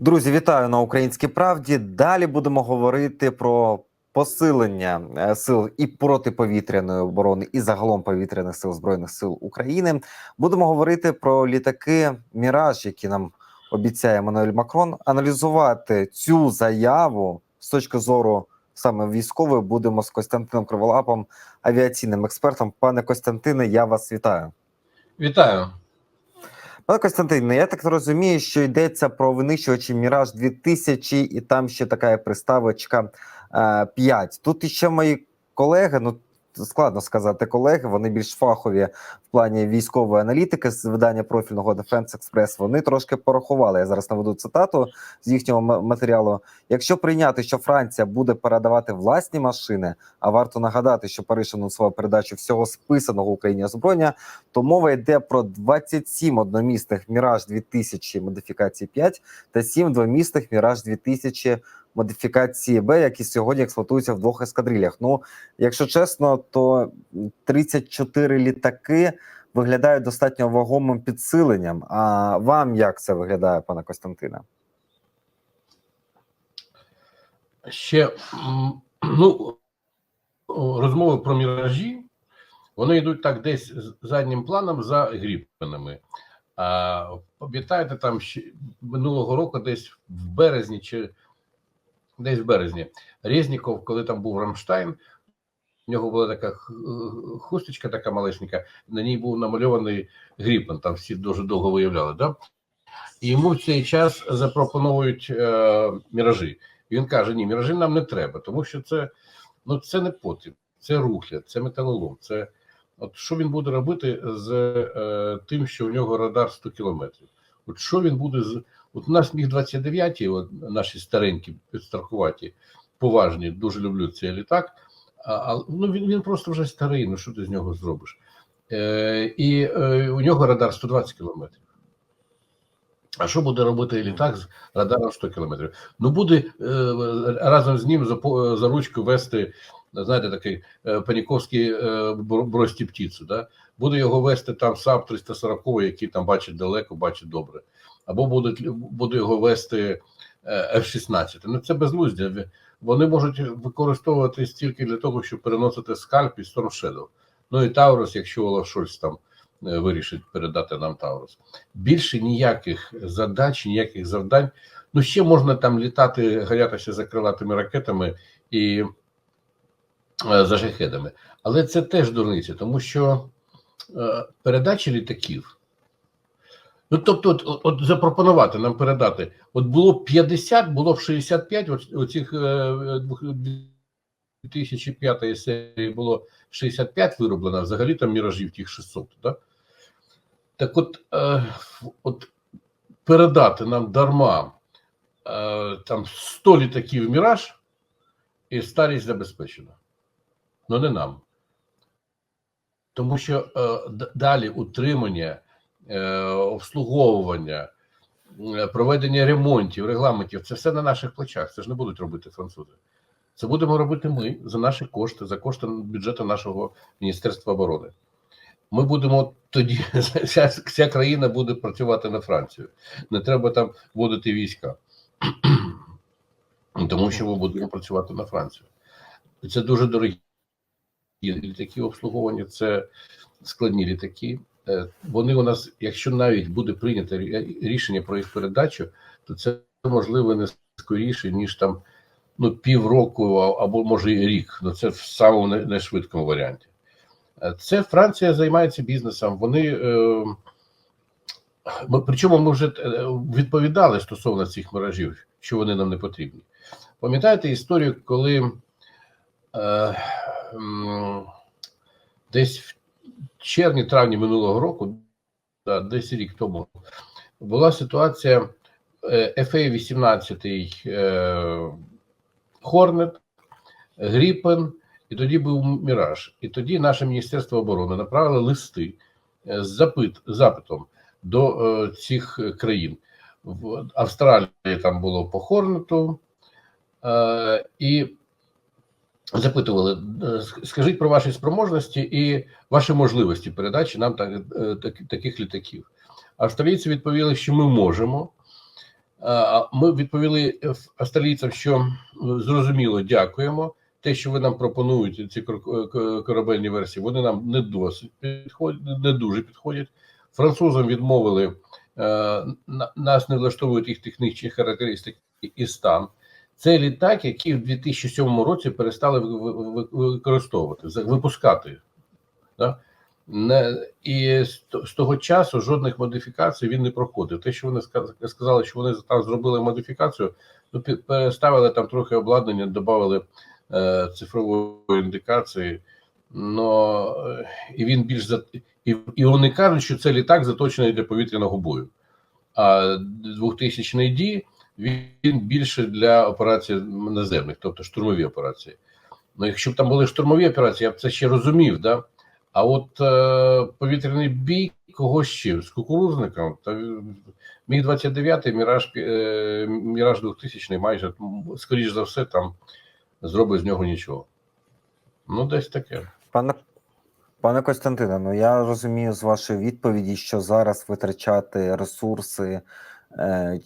Друзі, вітаю на українській правді. Далі будемо говорити про посилення е, сил і протиповітряної оборони, і загалом повітряних сил збройних сил України. Будемо говорити про літаки Міраж, які нам обіцяє Еммануель Макрон. Аналізувати цю заяву з точки зору саме військової будемо з Костянтином Криволапом, авіаційним експертом. Пане Костянтине, я вас вітаю. Вітаю. Пане Костянтин, я так розумію, що йдеться про винищувачі Міраж 2000 і там ще така приставочка е, 5. Тут іще мої колеги, ну складно сказати колеги, вони більш фахові в плані військової аналітики з видання профільного Defense Express. Вони трошки порахували. Я зараз наведу цитату з їхнього матеріалу. Якщо прийняти, що Франція буде передавати власні машини, а варто нагадати, що Париж анонсував передачу всього списаного Україні озброєння, то мова йде про 27 одномісних Міраж 2000 модифікації 5 та 7 двомісних Міраж 2000 модифікації Б, які сьогодні експлуатуються в двох ескадрилях. Ну, якщо чесно, то 34 літаки виглядають достатньо вагомим підсиленням. А вам як це виглядає, пане Костянтине? Ще ну, розмови про міражі, вони йдуть так десь заднім планом за гріппенами. А пам'ятаєте, там ще минулого року, десь в березні чи десь в березні, Резніков, коли там був Рамштайн, в нього була така хусточка, така малесенька, на ній був намальований гріппен, там всі дуже довго виявляли. Да? І йому в цей час запропонують е, міражі. І він каже: ні, міражі нам не треба, тому що це ну це не потріб, це рухля, це металолом. Це от що він буде робити з е, тим, що у нього радар 100 кілометрів? От що він буде з от у нас міг 29 от наші старенькі підстрахуваті, поважні, дуже люблю цей літак. А, ну він, він просто вже старий. Ну що ти з нього зробиш? Е, і е, у нього радар 120 кілометрів. А що буде робити літак з радаром 100 кілометрів? Ну буде е, разом з ним за, за ручку вести, знаєте, такий е, паніковський е, бро- бросьте птицю, да? буде його вести там САП 340, який там бачить далеко, бачить добре. Або буде, буде його вести е, F-16. Ну це безглуздя. Вони можуть використовуватись тільки для того, щоб переносити скальп і Storm Shadow. Ну і Таурус, якщо Олаф Шольц там е, вирішить передати нам Таурус. Більше ніяких задач, ніяких завдань. Ну, ще можна там літати, ганятися за крилатими ракетами і е, за шахедами. Але це теж дурниця, тому що передача літаків. Ну, тобто, от, от, запропонувати нам передати, от було б 50, було б 65, от, оцих е, 2005 серії було 65 вироблено, взагалі там міражів тих 600, да? Так от, е, от передати нам дарма е, там 100 літаків Міраж і старість забезпечена. Ну не нам. Тому що е, далі утримання, е, обслуговування, е, проведення ремонтів, регламентів це все на наших плечах. Це ж не будуть робити французи. Це будемо робити ми за наші кошти, за кошти бюджету нашого Міністерства оборони. Ми будемо тоді, вся, вся країна буде працювати на Францію. Не треба там вводити війська, тому що ми будемо працювати на Францію. Це дуже дорогі літаки обслуговування, це складні літаки. Е, Вони у нас, якщо навіть буде прийнято рішення про їх передачу, то це можливо не скоріше, ніж там ну, півроку або може і рік. Ну це в самому найшвидкому варіанті. Е, Це Франція займається бізнесом. Вони е, ми, причому ми вже відповідали стосовно цих мережів, що вони нам не потрібні. Пам'ятаєте історію, коли е, десь в червні-травні минулого року, десь рік тому, була ситуація е, FA-18 е, Хорнет, Гріпен, і тоді був Міраж. І тоді наше Міністерство оборони направило листи е, з запит, запитом до цих країн. В Австралії там було по Хорнету, і запитували: е, скажіть про ваші спроможності і ваші можливості передачі нам так, е, так, таких літаків. Австралійці відповіли, що ми можемо. А, Ми відповіли е, австралійцям, що е, зрозуміло, дякуємо. Те, що ви нам пропонуєте, ці кор- корабельні версії, вони нам не досить підходять, не дуже підходять. Французам відмовили, е, на- нас не влаштовують їх технічні характеристики і стан. Це літак, який в 2007 році перестали ви- ви- ви- використовувати, випускати. Да? І з, того часу жодних модифікацій він не проходив. Те, що вони сказали, що вони там зробили модифікацію, ну, переставили там трохи обладнання, додали е, цифрової індикації. Но, е, і він більш за і, і вони кажуть, що це літак заточений для повітряного бою. А 2000 й ді він більше для операцій наземних, тобто штурмові операції. Ну, якщо б там були штурмові операції, я б це ще розумів, да? А от е, повітряний бій кого ще? З кукурузником? Та міг 29 Міраж, е, Міраж 2000 майже, скоріш за все, там зробить з нього нічого. Ну, десь таке. Пане пане Костянтине, ну я розумію з вашої відповіді, що зараз витрачати ресурси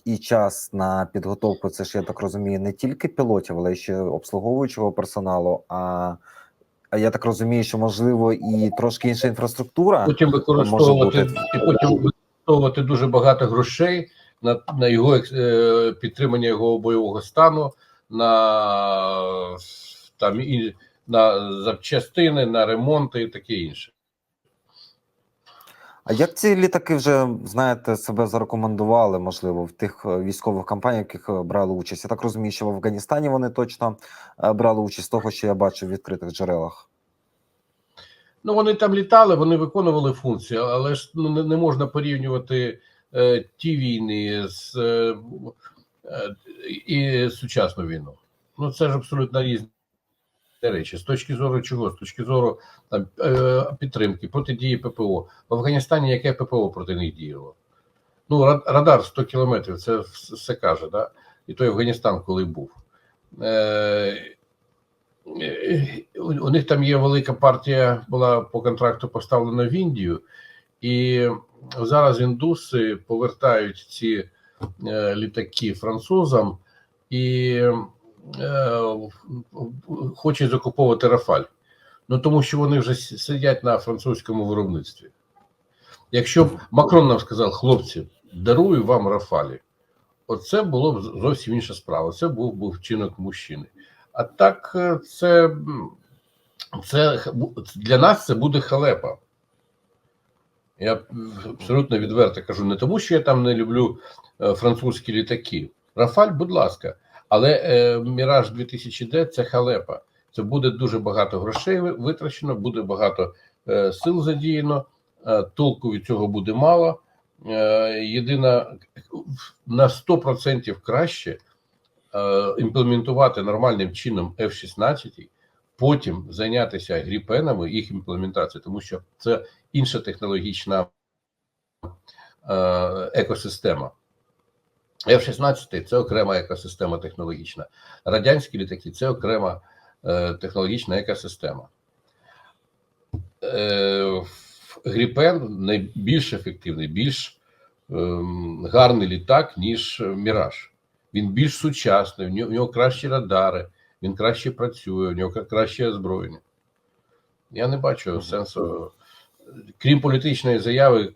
і час на підготовку, це ж я так розумію, не тільки пілотів, але й ще обслуговуючого персоналу. А, а я так розумію, що можливо і трошки інша інфраструктура. Потім використовувати бути. і потім використовувати дуже багато грошей на, на його е, підтримання його бойового стану, на там і на запчастини, на ремонти і таке інше. А як ці літаки вже знаєте себе зарекомендували, можливо, в тих е, військових кампаніях, в яких е, брали участь? Я так розумію, що в Афганістані вони точно е, брали участь того, що я бачу в відкритих джерелах. Ну, вони там літали, вони виконували функції, але ж ну, не, можна порівнювати е, ті війни з е, і сучасну війну. Ну, це ж абсолютно різні речі. З точки зору чого? З точки зору там, е, підтримки, протидії ППО. В Афганістані яке ППО проти них діяло? Ну, ра- радар 100 кілометрів, це все каже, да? І той Афганістан, коли був. Е, Е, у у них там є велика партія, була по контракту поставлена в Індію, і зараз індуси повертають ці е, літаки французам і е, хочуть закуповувати Рафаль. Ну тому що вони вже сидять на французькому виробництві. Якщо б Макрон нам сказав, хлопці, дарую вам Рафалі, оце було б зовсім інша справа. Це був би вчинок мужчини. А так, е, це, це для нас це буде халепа. Я абсолютно відверто кажу, не тому, що я там не люблю е, французькі літаки. Рафаль, будь ласка, але е, Міраж 2000D це халепа. Це буде дуже багато грошей витрачено, буде багато е, сил задіяно, е, толку від цього буде мало. Єдина на 100% краще імплементувати нормальним чином F-16, потім зайнятися гріпенами, їх імплементацією, тому що це інша технологічна екосистема. F-16 це окрема екосистема технологічна. Радянські літаки це окрема е, технологічна екосистема. Е, Гріпен найбільш ефективний, більш ем, гарний літак, ніж Міраж. Він більш сучасний, в нього, в нього кращі радари, він краще працює, у нього краще озброєння. Я не бачу сенсу. Крім політичної заяви,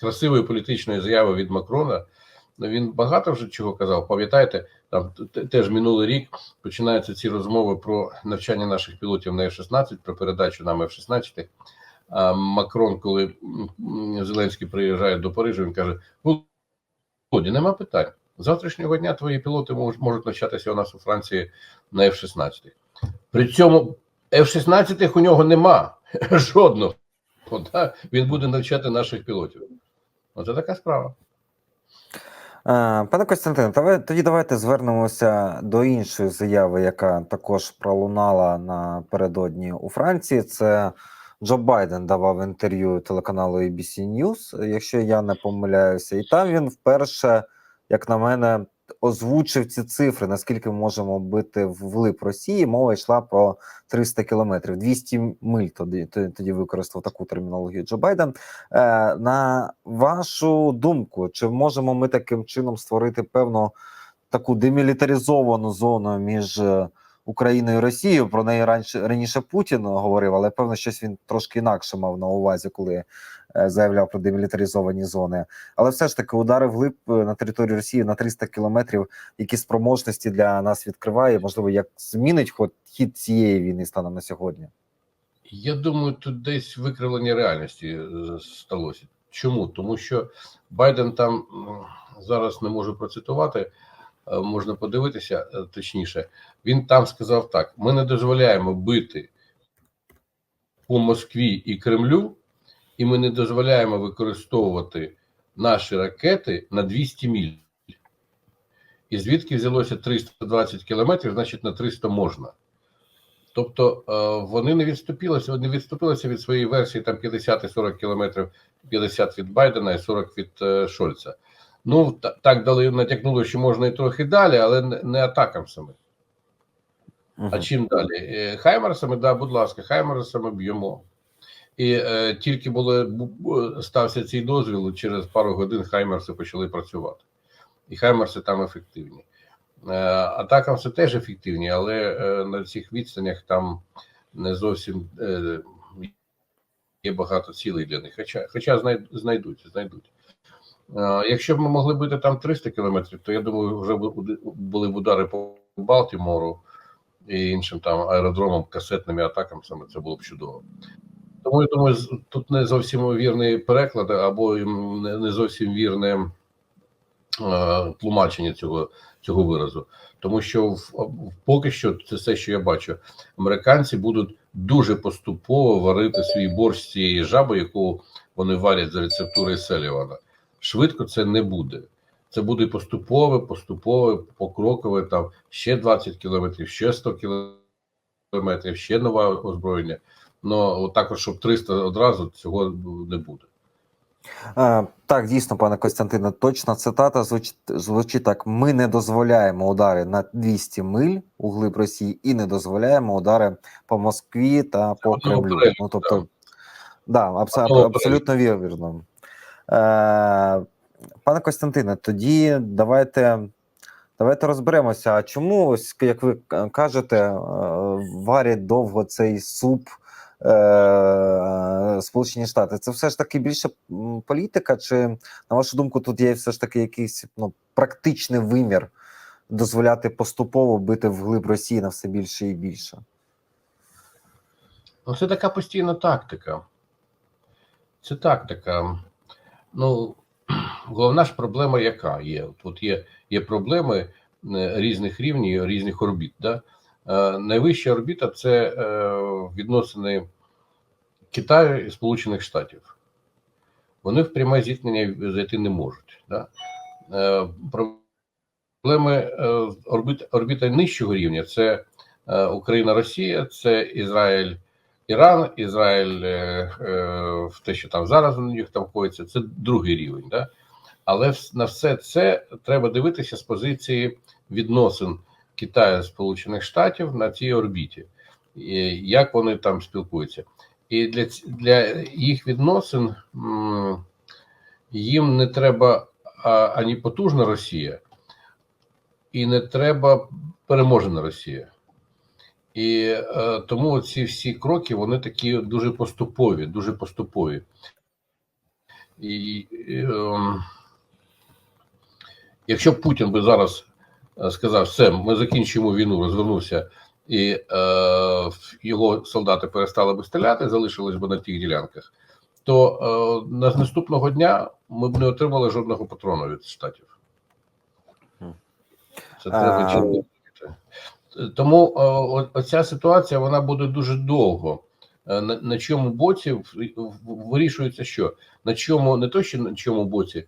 красивої політичної заяви від Макрона, ну, він багато вже чого казав. Пам'ятаєте, там теж минулий рік починаються ці розмови про навчання наших пілотів на F-16, про передачу нам F-16. А Макрон, коли Зеленський приїжджає до Парижа, він каже: Володі, нема питань. З Завтрашнього дня твої пілоти можуть, навчатися у нас у Франції на F-16. При цьому F-16 у нього нема жодного. Він буде навчати наших пілотів. Оце така справа. Е, Пане Костянтин, та ви- тоді давайте звернемося до іншої заяви, яка також пролунала напередодні у Франції. Це Джо Байден давав інтерв'ю телеканалу ABC News, якщо я не помиляюся, і там він вперше, як на мене, озвучив ці цифри, наскільки ми можемо бити вглиб Росії, мова йшла про 300 кілометрів, 200 миль тоді, тоді використав таку термінологію Джо Байден. Е, на вашу думку, чи можемо ми таким чином створити певну таку демілітаризовану зону між е, Україною і Росією? Про неї раніше раніше Путін говорив, але певно, щось він трошки інакше мав на увазі, коли е, заявляв про демілітаризовані зони. Але все ж таки удари вглиб е, на територію Росії на 300 кілометрів, які спроможності для нас відкриває, можливо, як змінить ход хід цієї війни станом на сьогодні. Я думаю, тут десь викривлення реальності е, сталося. Чому? Тому що Байден там зараз не можу процитувати, можна подивитися е, точніше. Він там сказав так: ми не дозволяємо бити по Москві і Кремлю, і ми не дозволяємо використовувати наші ракети на 200 міль. І звідки взялося 320 кілометрів, значить на 300 можна. Тобто е, вони не відступилися, не відступилися від своєї версії там 50 і 40 кілометрів, 50 від Байдена і 40 від е, Шольца. Ну так дали натякнули, що можна і трохи далі, але не, атакам саме. А чим далі? Е, Хаймерсами, да, будь ласка, Хаймерсами б'ємо. І е, тільки було бу- бу- стався цей дозвіл, через пару годин Хаймерси почали працювати. І Хаймерси там ефективні. Е, атакам все теж ефективні, але е, на цих відстанях там не зовсім е, є багато цілей для них. Хоча, хоча знайдуть, знайдуть. Е, якщо б ми могли бити там 300 кілометрів, то я думаю, вже бу- були б удари по Балтімору і іншим там аеродромам, касетними атакам, саме це було б чудово. Тому я думаю, тут не зовсім вірний переклад, або не зовсім вірне е, тлумачення цього, цього виразу. Тому що в, поки що це все, що я бачу, американці будуть дуже поступово варити свій борщ цієї жаби, яку вони варять за рецептурою Селівана. Швидко це не буде. Це буде поступове, поступове, покрокове, там ще 20 кілометрів, ще 100 кілометрів, ще нове озброєння. Ну також, щоб 300 одразу цього не буде. Е, так, дійсно, пане Костянтине, точна цитата звучить, звучить так: ми не дозволяємо удари на 200 миль у глиб Росії і не дозволяємо удари по Москві та по Кремлю. Ну тобто, да, абсолютно вірно. Е, пане Костянтине, тоді давайте. Давайте розберемося. А чому, ось як ви кажете, е, варять довго цей суп е, Сполучені Штати? Це все ж таки більше політика, чи на вашу думку, тут є все ж таки якийсь ну, практичний вимір дозволяти поступово бити вглиб Росії на все більше і більше? Ну, це така постійна тактика. Це тактика. Ну, головна ж проблема, яка є? Тут є, є проблеми е, різних рівнів, різних орбіт. Да? Е, найвища орбіта це е, відносини Китаю і Сполучених Штатів. Вони в пряме зіткнення зайти не можуть. Да? Проблеми е, орбіт, орбіта нижчого рівня це Україна, Росія, це Ізраїль. Іран, Ізраїль, е, е, те, що там зараз у них там коїться, це другий рівень. Да? Але на все це треба дивитися з позиції відносин Китаю Сполучених Штатів на цій орбіті, і як вони там спілкуються. І для, для їх відносин їм не треба ані потужна Росія, і не треба переможена Росія. І е, тому ці всі кроки вони такі дуже поступові, дуже поступові. І, і, ем, якщо Путін би зараз е, сказав, все, ми закінчуємо війну, розвернувся, і е, його солдати перестали би стріляти, залишились би на тих ділянках, то е, на наступного дня ми б не отримали жодного патрона від штатів. Це треба. Тому е, оця ситуація вона буде дуже довго. Е, На, на чому боці вирішується, що на чому не то, що на чому боці,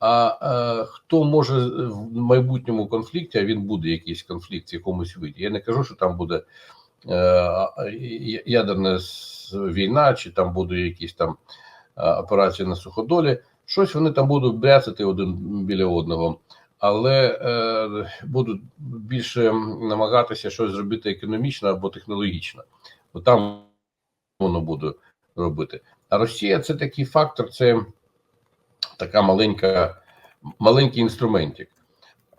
а е, хто може в майбутньому конфлікті, а він буде якийсь конфлікт в якомусь виді. Я не кажу, що там буде ядерна війна, чи там буде якісь там операції на суходолі. Щось вони там будуть бряцати один біля одного. Але е, будуть більше намагатися щось зробити економічно або технологічно. Бо там воно буде робити. А Росія це такий фактор, це така маленька, маленький інструментик.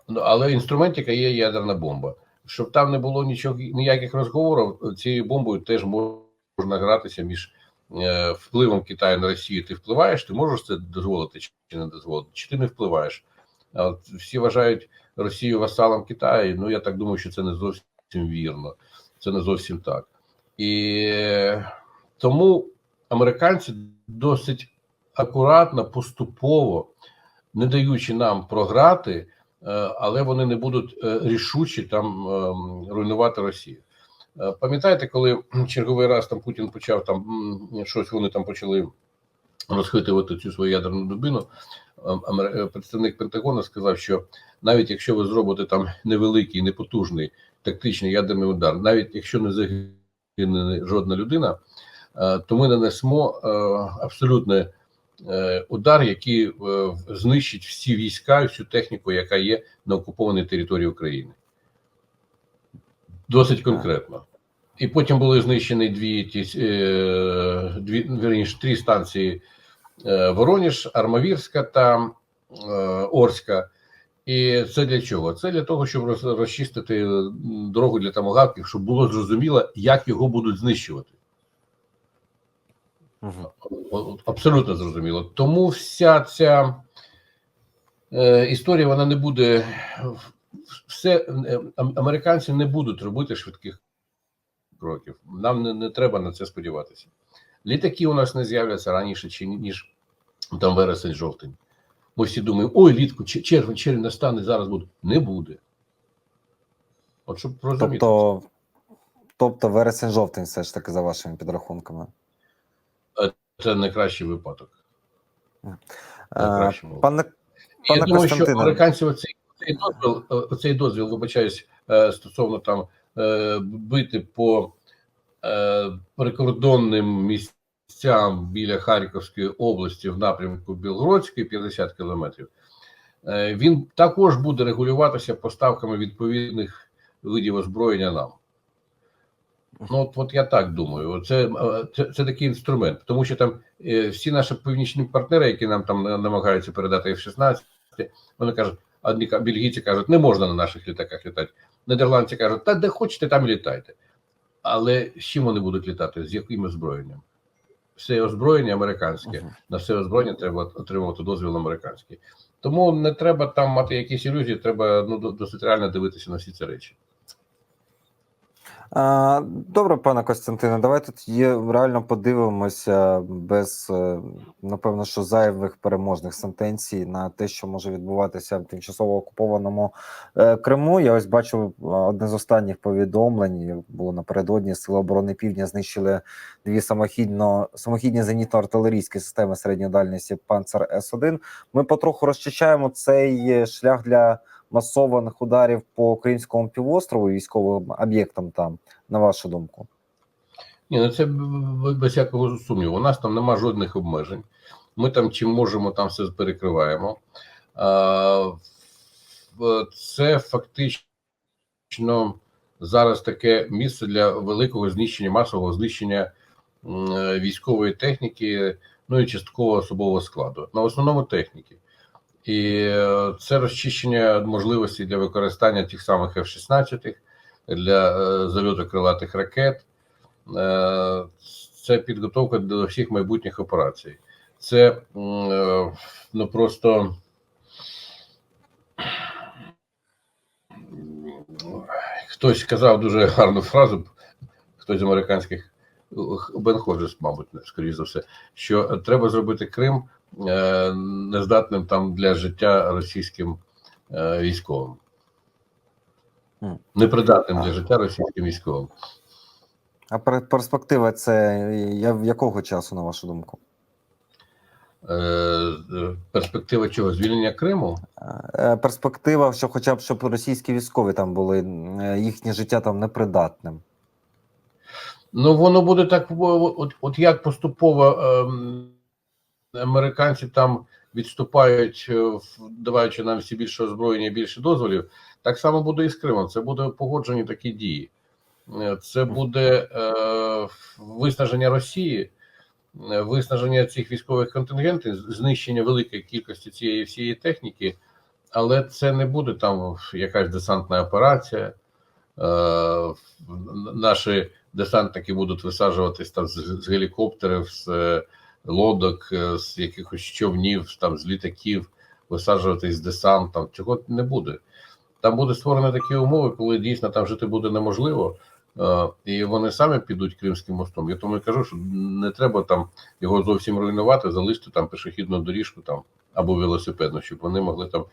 Ну, але інструментика є ядерна бомба. Щоб там не було нічого, ніяких розговорів, цією бомбою теж можна гратися між е, впливом Китаю на Росію. Ти впливаєш, ти можеш це дозволити чи не дозволити, чи ти не впливаєш. Всі вважають Росію васалом Китаю. Ну я так думаю, що це не зовсім вірно. Це не зовсім так. І тому американці досить акуратно, поступово, не даючи нам програти, е, але вони не будуть е, рішучі там ем, руйнувати Росію. Е, Пам'ятаєте, коли черговий раз там Путін почав там щось, вони там почали розхитувати цю свою ядерну дубину. е, Представник Пентагону сказав, що навіть якщо ви зробите там невеликий, непотужний тактичний ядерний удар, навіть якщо не загине жодна людина, е, то ми нанесемо е, абсолютний е, удар, який знищить всі війська, і всю техніку, яка є на окупованій території України. Досить конкретно. І потім були знищені дві ті е, дві вірніше, три станції е, Вороніж, Армавірська та е, Орська. І це для чого? Це для того, щоб розчистити дорогу для тамагавків, щоб було зрозуміло, як його будуть знищувати. О- Абсолютно зрозуміло. Тому вся ця е, історія вона не буде все американці не будуть робити швидких кроків. Нам не, не треба на це сподіватися. Літаки у нас не з'являться раніше, чи ніж там вересень, жовтень. Ми всі думаємо, ой, літку, че- червень, червень настане, зараз буде. Не буде. От щоб розуміти. Тобто, тобто вересень-жовтень, все ж таки, за вашими підрахунками. це найкращий випадок. Е, Найкращий випадок. Пане, Я думаю, що американці оцей, оцей дозвіл, е, оцей дозвіл, вибачаюсь, е, стосовно там е, бити по е, прикордонним місцям біля Харківської області в напрямку Білгородської 50 кілометрів. Е, він також буде регулюватися поставками відповідних видів озброєння нам. Ну, от, от я так думаю. Це, е, це, це такий інструмент, тому що там е, всі наші північні партнери, які нам там намагаються передати F-16, вони кажуть, одні бельгійці кажуть, не можна на наших літаках літати. Нідерландці кажуть, та де хочете, там і літайте. Але з чим вони будуть літати? З яким озброєнням? Все озброєння американське. Мгм. На все озброєння треба отримувати дозвіл американський. Тому не треба там мати якісь ілюзії, треба ну, досить реально дивитися на всі ці речі. Добре, пане Костянтине, давайте тоді реально подивимося без, е, напевно, що зайвих переможних сентенцій на те, що може відбуватися в тимчасово окупованому е, Криму. Я ось бачу е, одне з останніх повідомлень. Було напередодні Сили оборони Півдня знищили дві самохідно самохідні зенітно-артилерійські системи середньої дальності Панцер С-1. Ми потроху розчищаємо цей шлях для масованих ударів по Кримському півострову військовим об'єктам там, на вашу думку? Ні, ну це без всякого сумніву. У нас там нема жодних обмежень. Ми там чим можемо, там все перекриваємо. Це фактично зараз таке місце для великого знищення, масового знищення військової техніки, ну і частково особового складу. На основному техніки. І е, це розчищення можливостей для використання тих самих F-16, для е, зальоту крилатих ракет. Е, Це підготовка до всіх майбутніх операцій. Це ну просто хтось сказав дуже гарну фразу, хтось з американських Бен Ходжес, мабуть, скоріш за все, що треба зробити Крим нездатним там для життя російським е, військовим. Непридатним для життя російським військовим. А перспектива це в якого часу, на вашу думку? Е, е, Перспектива чого? Звільнення Криму? Е, Перспектива, що хоча б щоб російські військові там були, е, їхнє життя там непридатним. Ну, воно буде так, от, от як поступово ем, американці там відступають, е, даваючи нам всі більше озброєння, більше дозволів, так само буде і з Кримом. Це буде погоджені такі дії. Е, Це буде е, виснаження Росії, е, виснаження цих військових контингентів, знищення великої кількості цієї всієї техніки, але це не буде там якась десантна операція. Е, Наші десантники будуть висаджуватись там з, з гелікоптерів, з лодок, е, з якихось човнів, там з літаків, висаджуватись з десантом. Чого не буде. Там буде створені такі умови, коли дійсно там жити буде неможливо, е, і вони самі підуть Кримським мостом. Я тому і кажу, що не треба там його зовсім руйнувати, залишити там пішохідну доріжку там або велосипедну, щоб вони могли там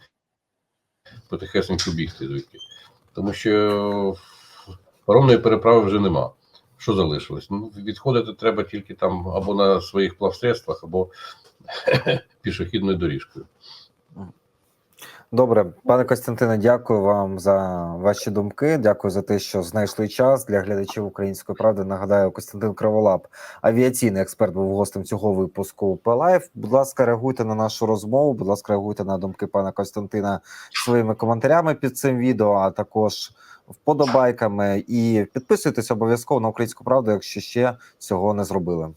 потихесеньку бігти звідки. Тому що паромної переправи вже нема. Що залишилось? Ну, відходити треба тільки там або на своїх плавсредствах, або пішохідною доріжкою. Добре, пане Костянтине, дякую вам за ваші думки. Дякую за те, що знайшли час для глядачів української правди. Нагадаю, Костянтин Криволап, авіаційний експерт, був гостем цього випуску Пелайф. Будь ласка, реагуйте на нашу розмову. Будь ласка, реагуйте на думки пана Костянтина своїми коментарями під цим відео, а також вподобайками. І підписуйтесь обов'язково на українську правду, якщо ще цього не зробили.